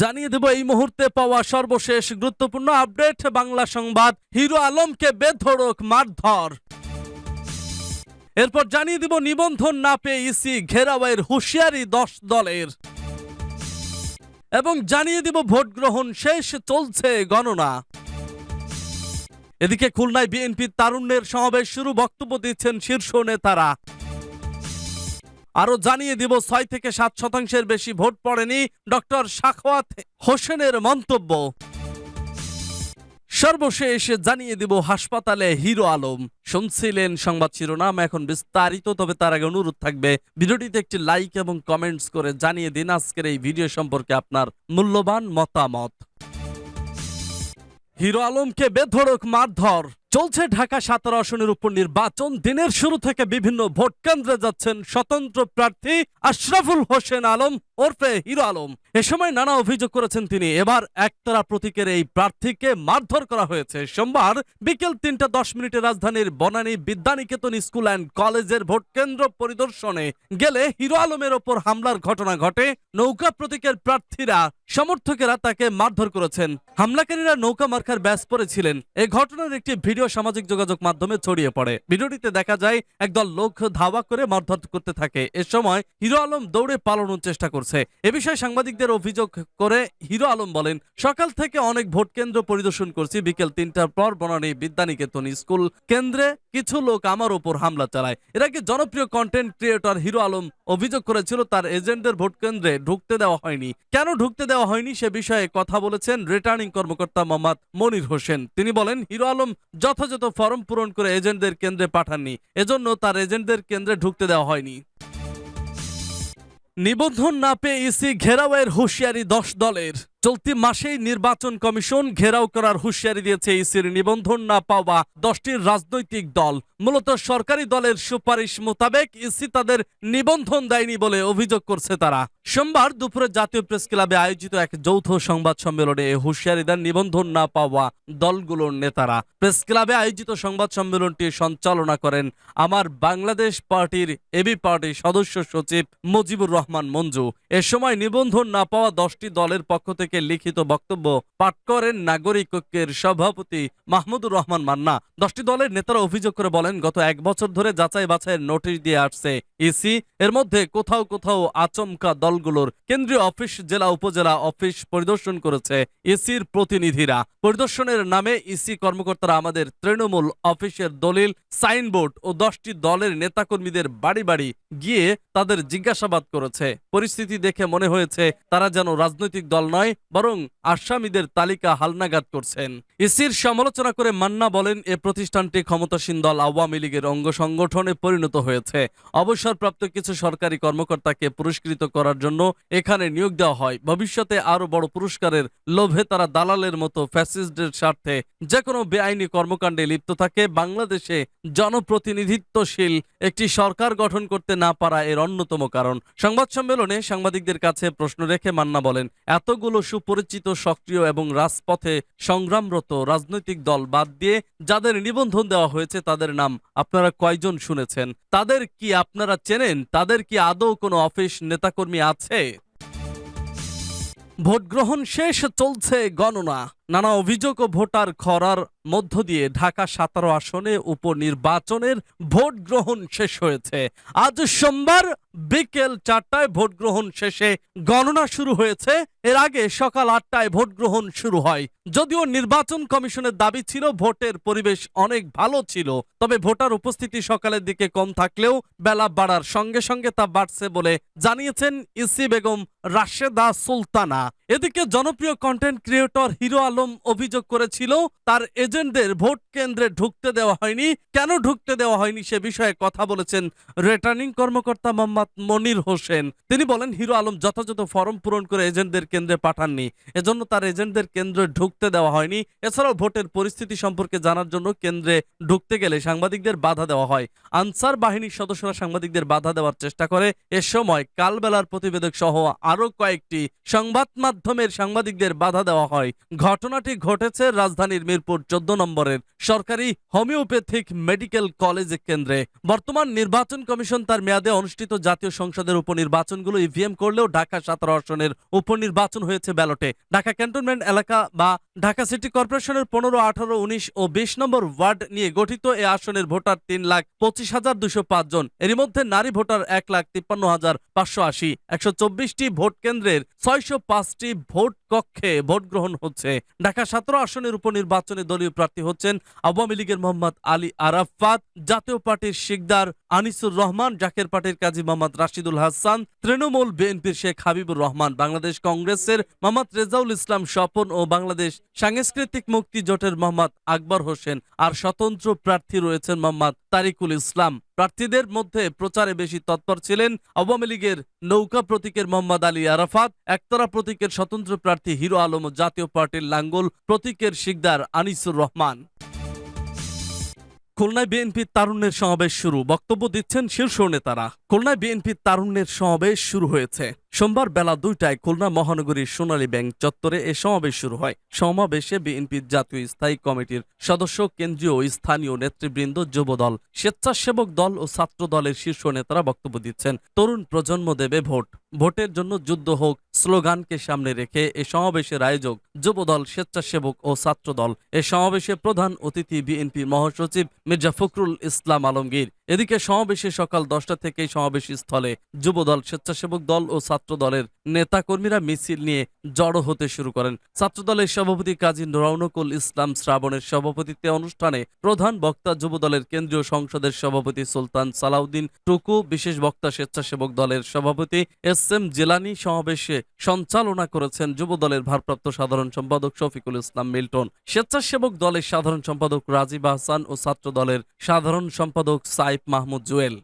জানিয়ে দেব, এই মুহূর্তে পাওয়া সর্বশেষ গুরুত্বপূর্ণ আপডেট, বাংলা সংবাদ, হিরো আলমকে বেধড়ক মারধর। এরপর জানিয়ে দিব, নিবন্ধন না পেয়ে ইসি ঘেরাওয়ের হুঁশিয়ারি দশ দলের। এবং জানিয়ে দিব, ভোট গ্রহণ শেষ চলছে গণনা। এদিকে খুলনায় বিএনপির তারুণ্যের সমাবেশ শুরু, বক্তব্য দিচ্ছেন শীর্ষ নেতারা। আরও জানিয়ে দিব, ছয় থেকে সাত শতাংশের বেশি ভোট পড়েনি ডক্টর সাখওয়াত হোসেনের মন্তব্য। সর্বশেষ জানিয়ে দিব হাসপাতালে হিরো আলম। শুনছিলেন সংবাদ শিরোনাম, এখন বিস্তারিত, তবে তার আগে অনুরোধ থাকবে, ভিডিওটিতে একটি লাইক এবং কমেন্টস করে জানিয়ে দিন আজকের এই ভিডিও সম্পর্কে আপনার মূল্যবান মতামত। হিরো আলমকে বেধড়ক মারধর। চলছে ঢাকা সাতারা আসনের উপর নির্বাচন। দিনের শুরু থেকে বিভিন্ন ভোট কেন্দ্রে যাচ্ছেন স্বতন্ত্র প্রার্থী আশরাফুল হোসেন আলম। ওরফে হিরো আলম। এ সময় নানা অভিযোগ করেছেন তিনি। এবার একতারা প্রতীকের এই প্রার্থীকে মারধর করা হয়েছে। সোমবার বিকেল তিনটা দশ মিনিটে রাজধানীর বনানী বিদ্যানিকেতন স্কুল অ্যান্ড কলেজের ভোট কেন্দ্র পরিদর্শনে গেলে হিরো আলমের ওপর হামলার ঘটনা ঘটে। নৌকা প্রতীকের প্রার্থীরা, সমর্থকেরা তাকে মারধর করেছেন। হামলাকারীরা নৌকা মার্কার ব্যাস পরেছিলেন। এই ঘটনার একটি ভিডিও সামাজিক যোগাযোগ মাধ্যমে ছড়িয়ে পড়ে। ভিডিওটিতে দেখা যায়, একদল লোক ধাওয়া করে মারধর করতে থাকে। এ সময় হিরো আলম দৌড়ে পালানোর চেষ্টা করছে। এ বিষয়ে সাংবাদিকদের অভিযোগ করে হিরো আলম বলেন, সকাল থেকে অনেক ভোট কেন্দ্র পরিদর্শন করছি। বিকেল তিনটার পর বনানী বিদ্যানিকেতন স্কুল কেন্দ্রে কিছু লোক আমার উপর হামলা চালায়। এর আগে জনপ্রিয় কন্টেন্ট ক্রিয়েটর হিরো আলম অভিযোগ করেছিল, তার এজেন্টদের ভোট কেন্দ্রে ঢুকতে দেওয়া হয়নি। কেন ঢুকতে দেওয়া হয়নি সে বিষয়ে কথা বলেছেন রিটার্নিং কর্মকর্তা মোহাম্মদ মনির হোসেন। তিনি বলেন, হিরো আলম যথাযথ ফর্ম পূরণ করে এজেন্টদের কেন্দ্রে পাঠাননি, এজন্য তার এজেন্টদের কেন্দ্রে ঢুকতে দেওয়া হয়নি। নিবন্ধন না পেয়ে ইসি ঘেরাওয়ের হুঁশিয়ারি দশ দলের। চলতি মাসেই নির্বাচন কমিশন ঘেরাও করার হুঁশিয়ারি দিয়েছে ইসির নিবন্ধন না পাওয়া দশটি রাজনৈতিক দল। মূলত সরকারি দলের সুপারিশ মোতাবেক ইসি তাদের নিবন্ধন দেয়নি বলে অভিযোগ করছে তারা। সোমবার দুপুরে জাতীয় প্রেস ক্লাবে আয়োজিত এক যৌথ সংবাদ সম্মেলনে হুঁশিয়ারি দেন নিবন্ধন না পাওয়া দলগুলোর নেতারা। প্রেস ক্লাবে আয়োজিত সংবাদ সম্মেলনটি সঞ্চালনা করেন আমার বাংলাদেশ পার্টির এবি পার্টির সদস্য সচিব মুজিবুর রহমান মঞ্জু। এ সময় নিবন্ধন না পাওয়া দশটি দলের পক্ষ থেকে লিখিত বক্তব্য পাঠ করেন নাগরিক ঐক্যের সভাপতি মাহমুদুর রহমান মান্না। দশটি দলের নেতারা অভিযোগ করে বলেন, গত এক বছর ধরে যাচাই বাছাইয়ের নোটিশ দিয়ে আসছে ইসি। এর মধ্যে কোথাও কোথাও আচমকা দলগুলোর কেন্দ্রীয় অফিস, জেলা, উপজেলা অফিস পরিদর্শন করেছে ইসির প্রতিনিধিরা। পরিদর্শনের নামে ইসি কর্মকর্তারা আমাদের তৃণমূল অফিসের দলিল, সাইনবোর্ড ও দশটি দলের নেতাকর্মীদের বাড়ি বাড়ি গিয়ে তাদের জিজ্ঞাসাবাদ করেছে। পরিস্থিতি দেখে মনে হয়েছে তারা যেন রাজনৈতিক দল নয় বরং আসামিদের তালিকা হালনাগাদ করছেন। ইসির সমালোচনা করে মান্না বলেন, এ প্রতিষ্ঠানটি ক্ষমতাসীন দল আওয়ামী লীগের অঙ্গ সংগঠনে পরিণত হয়েছে। অবসরপ্রাপ্ত কিছু সরকারি কর্মকর্তাকে পুরস্কৃত করার জন্য এখানে নিয়োগ দেওয়া হয়। ভবিষ্যতে আরও বড় পুরস্কারের লোভে তারা দালালের মতো ফ্যাসিস্টদের স্বার্থে যে কোনো বেআইনি কর্মকাণ্ডে লিপ্ত থাকে। বাংলাদেশে জনপ্রতিনিধিত্বশীল একটি সরকার গঠন করতে না পারা এর অন্যতম কারণ। সংবাদ সম্মেলনে সাংবাদিকদের কাছে প্রশ্ন রেখে মান্না বলেন, এতগুলো সুপরিচিত, সক্রিয় এবং রাজপথে সংগ্রামরত রাজনৈতিক দল বাদ দিয়ে যাদের নিবন্ধন দেওয়া হয়েছে তাদের নাম আপনারা কয়জন শুনেছেন? তাদের কি আপনারা চেনেন? তাদের কি আদৌ কোনো অফিস নেতাকর্মী আছে? ভোট গ্রহণ শেষ, চলছে গণনা। নানা অভিযোগ ও ভোটার খরার মধ্য দিয়ে ঢাকা সতেরো আসনে উপনির্বাচনের ভোট গ্রহণ শেষ হয়েছে। আজ সোমবার বিকেল চারটায় ভোট গ্রহণ শেষে গণনা শুরু হয়েছে। এর আগে সকাল আটটায় ভোট গ্রহণ শুরু হয়। যদিও নির্বাচন কমিশনের দাবি ছিল ভোটের পরিবেশ অনেক ভালো ছিল, তবে ভোটার উপস্থিতি সকালের দিকে কম থাকলেও বেলা বাড়ার সঙ্গে সঙ্গে তা বাড়ছে বলে জানিয়েছেন ইসি বেগম রাশেদা সুলতানা। এদিকে জনপ্রিয় কন্টেন্ট ক্রিয়েটর হিরো আলম অভিযোগ করেছিল, তার এজেন্টদের ভোট কেন্দ্রে ঢুকতে দেওয়া হয়নি। কেন ঢুকতে দেওয়া হয়নি সে বিষয়ে কথা বলেছেন রিটার্নিং কর্মকর্তা মোহাম্মদ মনির হোসেন। তিনি বলেন, হিরো আলম যথাযথ ফর্ম পূরণ করে এজেন্টদের কেন্দ্রে পাঠাননি। এজন্য তার এজেন্টদের কেন্দ্রে ঢুকতে দেওয়া হয়নি। এছাড়াও ভোটের পরিস্থিতি সম্পর্কে জানার জন্য কেন্দ্রে ঢুকতে গেলে সাংবাদিকদের বাধা দেওয়া হয়। আনসার বাহিনীর সদস্যরা সাংবাদিকদের বাধা দেওয়ার চেষ্টা করে। এ সময় কালবেলার প্রতিবেদক সহ আরও কয়েকটি সংবাদ মাধ্যমের সাংবাদিকদের বাধা দেওয়া হয়। ঘটনা ঘটনাটি ঘটেছে রাজধানীর মিরপুর চোদ্দ নম্বরের সরকারি হোমিওপ্যাথিক মেডিকেল কলেজ কেন্দ্রে। বর্তমান নির্বাচন কমিশন তার মেয়াদে অনুষ্ঠিত জাতীয় সংসদের উপনির্বাচনগুলো ইভিএম করলেও ঢাকা সতেরো আসনের উপনির্বাচন হয়েছে ব্যালটে। ঢাকা ক্যান্টনমেন্ট এলাকা বা ঢাকা সিটি কর্পোরেশনের পনেরো, আঠারো, উনিশ ও বিশ নম্বর ওয়ার্ড নিয়ে গঠিত এ আসনের ভোটার তিন লাখ পঁচিশ হাজার দুশো পাঁচ জন। এর মধ্যে নারী ভোটার এক লাখ তিপ্পান্ন হাজার পাঁচশো আশি। একশো চব্বিশটি ভোট কেন্দ্রের ছয়শো পাঁচটি ভোট কক্ষে ভোট গ্রহণ হচ্ছে। ঢাকা সতেরো আসনের উপনির্বাচনে দলীয় প্রার্থী হচ্ছেন আওয়ামী লীগের মোহাম্মদ আলী আরাফাত, জাতীয় পার্টির শিকদার আনিসুর রহমান, জাকের পার্টির কাজী মোহাম্মদ রাশিদুল হাসান, তৃণমূল বিএনপির শেখ হাবিবুর রহমান, বাংলাদেশ কংগ্রেসের মোহাম্মদ রেজাউল ইসলাম স্বপন ও বাংলাদেশ সাংস্কৃতিক মুক্তি জোটের মোহাম্মদ আকবর হোসেন। আর স্বতন্ত্র প্রার্থী রয়েছেন মোহাম্মদ তারিকুল ইসলাম। প্রার্থীদের মধ্যে প্রচারে বেশি তৎপর ছিলেন আওয়ামী লীগের নৌকা প্রতীকের মোহাম্মদ আলী আরাফাত একতরা প্রতীকের স্বতন্ত্র প্রার্থী হিরো আলম জাতীয় পার্টির লাঙ্গল প্রতীকের শিকদার আনিসুর রহমান। খুলনায় বিএনপির তারুণ্যের সমাবেশ শুরু। বক্তব্য দিচ্ছেন শীর্ষ নেতারা। খুলনায় বিএনপির তারুণ্যের সমাবেশ শুরু হয়েছে। সোমবার বেলা দুইটায় খুলনা মহানগরীর সোনালী ব্যাংক চত্বরে এ সমাবেশ শুরু হয়। সমাবেশে বিএনপির জাতীয় স্থায়ী কমিটির সদস্য, কেন্দ্রীয় স্থানীয় নেতৃবৃন্দ, যুবদল, স্বেচ্ছাসেবক দল ও ছাত্র দলের শীর্ষ নেতারা বক্তব্য দিচ্ছেন। তরুণ প্রজন্ম দেবে ভোট। ভোটের জন্য যুদ্ধ হোক স্লোগানকে সামনে রেখে এ সমাবেশের আয়োজক যুবদল, স্বেচ্ছাসেবক ও ছাত্রদল। এ সমাবেশে প্রধান অতিথি বিএনপি মহাসচিব মির্জা ফখরুল ইসলাম আলমগীর এদিকে সমাবেশে সকাল দশটা থেকেই সমাবেশ স্থলে যুবদল, স্বেচ্ছাসেবক দল ও ছাত্র দলের নেতাকর্মীরা মিছিল নিয়ে জড়ো হতে শুরু করেন। ছাত্র দলের সভাপতি কাজী রৌনকুল ইসলাম শ্রাবণের সভাপতিত্বে অনুষ্ঠানে প্রধান বক্তা যুবদলের কেন্দ্রীয় সংসদের সভাপতি সুলতান সালাউদ্দিন টুকু, বিশেষ বক্তা স্বেচ্ছাসেবক দলের সভাপতি এস এম জেলানি সমাবেশে সঞ্চালনা করেছেন যুবদলের ভারপ্রাপ্ত সাধারণ সম্পাদক শফিকুল ইসলাম মিল্টন। স্বেচ্ছাসেবক দলের সাধারণ সম্পাদক রাজীব আহসান ও ছাত্র দলের সাধারণ সম্পাদক সাইফ মাহমুদ জুয়েল।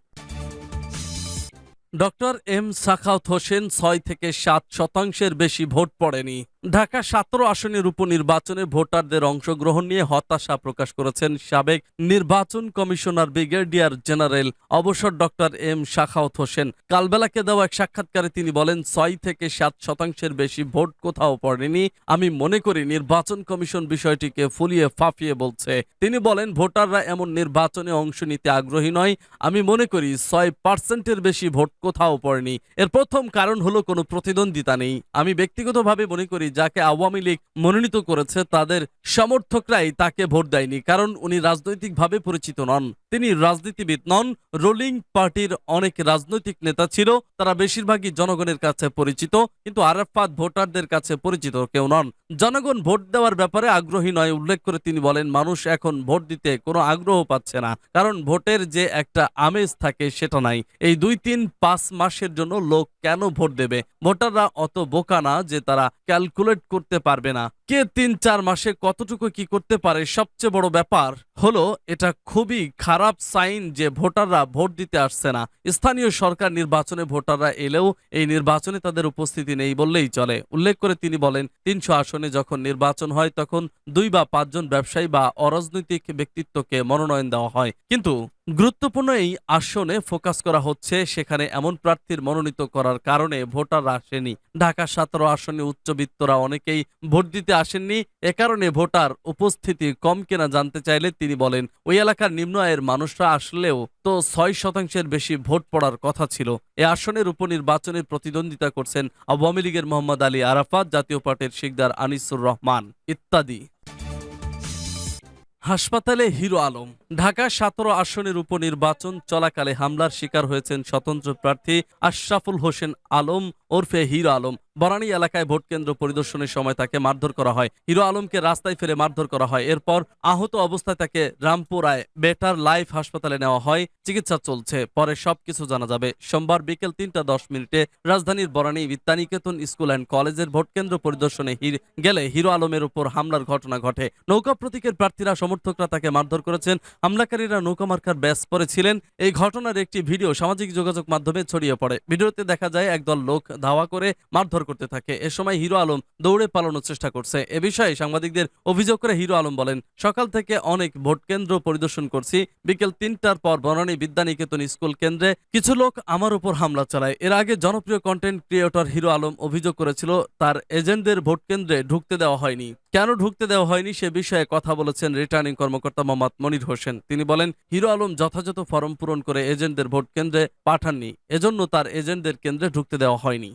ডক্টর এম সাখাউত হোসেন ছয় থেকে সাত শতাংশের বেশি ভোট পড়েনি। ঢাকা সতেরো আসনের উপনির্বাচনে ভোটারদের অংশগ্রহণ নিয়ে হতাশা প্রকাশ করেছেন সাবেক নির্বাচন কমিশনার ব্রিগেডিয়ার জেনারেল, অবসর ডক্টর এম শাখাওত হোসেন। কালবেলাকে দেওয়া এক সাক্ষাৎকারে তিনি বলেন, ছয় থেকে সাত শতাংশের বেশি ভোট কোথাও পড়েনি। আমি মনে করি নির্বাচন কমিশন বিষয়টিকে ফুলিয়ে ফাঁপিয়ে বলছে। তিনি বলেন, ভোটাররা এমন নির্বাচনে অংশ নিতে আগ্রহী নয়। আমি মনে করি ছয় পার্সেন্টের বেশি ভোট কোথাও পড়েনি। এর প্রথম কারণ হলো কোনো প্রতিদ্বন্দ্বিতা নেই। আমি ব্যক্তিগতভাবে মনে করি যাকে আওয়ামী লীগ মনোনীত করেছে, তাদের সমর্থকরাই তাকে ভোট দেয়নি, কারণ উনি রাজনৈতিকভাবে পরিচিত নন। তিনি রাজনীতিবিদ নন রোলিং পার্টির অনেক রাজনৈতিক নেতা ছিল, তারা বেশিরভাগই জনগণের কাছে পরিচিত, কিন্তু আরাফাত ভোটারদের কাছে পরিচিত কেউ নন। জনগণ ভোট দেওয়ার ব্যাপারে আগ্রহী নয়, উল্লেখ করে তিনি বলেন, মানুষ এখন ভোট দিতে কোনো আগ্রহ পাচ্ছে না, কারণ ভোটের যে একটা আমেজ থাকে সেটা নাই। এই দুই তিন পাঁচ মাসের জন্য লোক কেন ভোট দেবে? ভোটাররা অত বোকা না যে তারা ক্যালকুলেট করতে পারবে না। কে তিন, চার মাসে কতটুকু কি করতে পারে? সবচেয়ে বড় ব্যাপার হলো, এটা খুবই খারাপ সাইন যে ভোটাররা ভোট দিতে আসছে না। স্থানীয় সরকার নির্বাচনে ভোটাররা এলেও এই নির্বাচনে তাদের উপস্থিতি নেই বললেই চলে। উল্লেখ করে তিনি বলেন, তিনশো আসনে যখন নির্বাচন হয়, তখন দুই বা পাঁচজন ব্যবসায়ী বা অরাজনৈতিক ব্যক্তিত্বকে মনোনয়ন দেওয়া হয়। কিন্তু গুরুত্বপূর্ণ এই আসনে ফোকাস করা হচ্ছে। সেখানে এমন প্রার্থীর মনোনীত করার কারণে ভোটার আসেনি। ঢাকা সতেরো আসনে উচ্চবিত্তরা অনেকেই ভোট দিতে আসেননি। এ কারণে ভোটার উপস্থিতি কম কিনা জানতে চাইলে তিনি বলেন, ওই এলাকার নিম্ন আয়ের মানুষরা আসলেও তো ছয় শতাংশের বেশি ভোট পড়ার কথা ছিল। এ আসনের উপনির্বাচনে প্রতিদ্বন্দ্বিতা করছেন আওয়ামী লীগের মোহাম্মদ আলী আরাফাত, জাতীয় পার্টির শিকদার আনিসুর রহমান, ইত্যাদি। হাসপাতালে হিরো আলম। ঢাকা সতেরো আসনের উপনির্বাচন চলাকালে হামলার শিকার হয়েছেন স্বতন্ত্র প্রার্থী আশরাফুল হোসেন আলম ওরফে হিরো আলম। বরানী এলাকায় ভোট কেন্দ্র পরিদর্শনের সময় তাকে মারধর করা হয়। হিরো আলমকে রাস্তায় ফেলে মারধর করা হয়। এরপর আহত অবস্থায় তাকে রামপুরায় বেটার লাইফ হাসপাতালে নেওয়া হয়। চিকিৎসা চলছে। পরে সবকিছু জানা যাবে। সোমবার বিকেল তিনটা দশ মিনিটে রাজধানীর বরানী বিদ্যানিকেতন স্কুল অ্যান্ড কলেজের ভোট কেন্দ্র পরিদর্শনে হির গেলে হিরো আলমের উপর হামলার ঘটনা ঘটে। নৌকা প্রতীকের প্রার্থীরা সমর্থকরা তাকে মারধর করেছেন। হামলাকারীরা নৌকা মার্কার ব্যাস পরেছিলেন। এই ঘটনার একটি ভিডিও সামাজিক যোগাযোগ মাধ্যমে ছড়িয়ে পড়ে। ভিডিওতে দেখা যায়, একদল লোক ধাওয়া করে মারধর করতে থাকে। এ সময় হিরো আলম দৌড়ে পালানোর চেষ্টা করছে। এ বিষয়ে সাংবাদিকদের অভিযোগ করে হিরো আলম বলেন, সকাল থেকে অনেক ভোট কেন্দ্র পরিদর্শন করছি। বিকেল তিনটার পর বনানী বিদ্যানিকেতন স্কুল কেন্দ্রে কিছু লোক আমার উপর হামলা চালায়। এর আগে জনপ্রিয় কন্টেন্ট ক্রিয়েটর হিরো আলম অভিযোগ করেছিল, তার এজেন্টদের ভোট কেন্দ্রে ঢুকতে দেওয়া হয়নি। কেন ঢুকতে দেওয়া হয়নি সে বিষয়ে কথা বলেছেন রিটার্নিং কর্মকর্তা মোহাম্মদ মনির হোসেন। তিনি বলেন, হিরো আলম যথাযথ ফর্ম পূরণ করে এজেন্টদের ভোট কেন্দ্রে পাঠাননি, এজন্য তার এজেন্টদের কেন্দ্রে ঢুকতে দেওয়া হয়নি।